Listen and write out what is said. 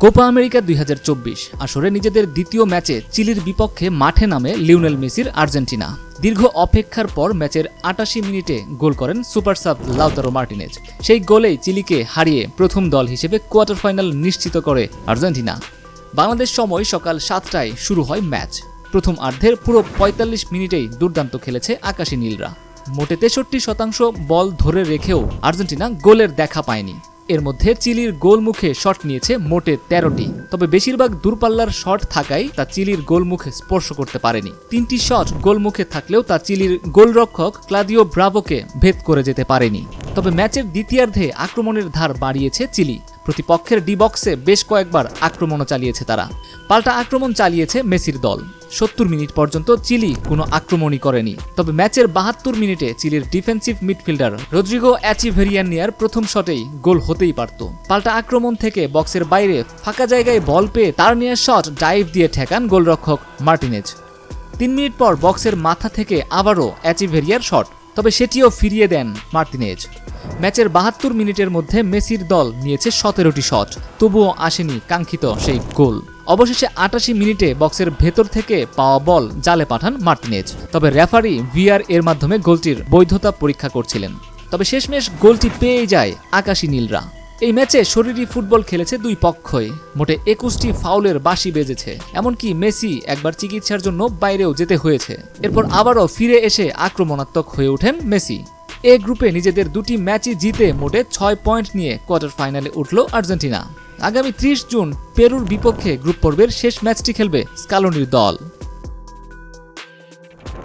Copa America দুই আসরে নিজেদের দ্বিতীয় ম্যাচে চিলির বিপক্ষে মাঠে নামে লিওনেল মেসির আর্জেন্টিনা। দীর্ঘ অপেক্ষার পর ম্যাচের আটাশি মিনিটে গোল করেন সুপার সাব লাউতারো মার্টিনেজ। সেই গোলেই চিলিকে হারিয়ে প্রথম দল হিসেবে কোয়ার্টার ফাইনাল নিশ্চিত করে আর্জেন্টিনা। বাংলাদেশ সময় সকাল সাতটায় শুরু হয় ম্যাচ। প্রথম অর্ধের পুরো পঁয়তাল্লিশ মিনিটেই দুর্দান্ত খেলেছে আকাশী নীলরা। মোটে তেষট্টি শতাংশ বল ধরে রেখেও আর্জেন্টিনা গোলের দেখা পায়নি। এর মধ্যে চিলির গোলমুখে শট নিয়েছে মোটে তেরোটি। তবে বেশিরভাগ দূরপাল্লার শট থাকায় তা চিলির গোলমুখে স্পর্শ করতে পারেনি। তিনটি শট গোলমুখে থাকলেও তা চিলির গোলরক্ষক ক্লাদিও ব্রাভোকে ভেদ করে যেতে পারেনি। তবে ম্যাচের দ্বিতীয়ার্ধে আক্রমণের ধার বাড়িয়েছে চিলি। প্রতিপক্ষের ডি বক্সে বেশ কয়েকবার আক্রমণও চালিয়েছে তারা। পাল্টা আক্রমণ চালিয়েছে মেসির দল। সত্তর মিনিট পর্যন্ত চিলি কোনো আক্রমণই করেনি। তবে ম্যাচের বাহাত্তর মিনিটে চিলির ডিফেন্সিভ মিডফিল্ডার রদ্রিগো অ্যাচিভেরিয়ানিয়ার প্রথম শটেই গোল হতেই পারত। পাল্টা আক্রমণ থেকে বক্সের বাইরে ফাঁকা জায়গায় বল পেয়ে তার নিয়ে শট ডাইভ দিয়ে ঠেকান গোলরক্ষক মার্টিনেজ। তিন মিনিট পর বক্সের মাথা থেকে আবারও অ্যাচিভেরিয়ার শট। তবে সেটিও ফিরিয়ে দেন মার্টিনেজ ম্যাচের বাহাত্তর মিনিটের মধ্যে মেসির দল নিয়েছে সতেরোটি শট, তবুও আসেনি কাঙ্ক্ষিত সেই গোল। অবশেষে আটাশি মিনিটে বক্সের ভেতর থেকে পাওয়া বল জালে পাঠান মার্টিনেজ তবে রেফারি ভিআর এর মাধ্যমে গোলটির বৈধতা পরীক্ষা করছিলেন। তবে শেষমেশ গোলটি পেয়ে যায় আকাশী নীলরা। এই ম্যাচে শরীরী ফুটবল খেলেছে দুই পক্ষই। মোটে একুশটি ফাউলের বাঁশি বেজেছে। এমনকি মেসি একবার চিকিৎসার জন্য বাইরেও যেতে হয়েছে। এরপর আবারও ফিরে এসে আক্রমণাত্মক হয়ে ওঠেন মেসি। এ গ্রুপে নিজেদের দুটি ম্যাচই জিতে মোটে ছয় পয়েন্ট নিয়ে কোয়ার্টার ফাইনালে উঠল আর্জেন্টিনা। আগামী ত্রিশ জুন পেরুর বিপক্ষে গ্রুপ পর্বের শেষ ম্যাচটি খেলবে স্কালোনির দল।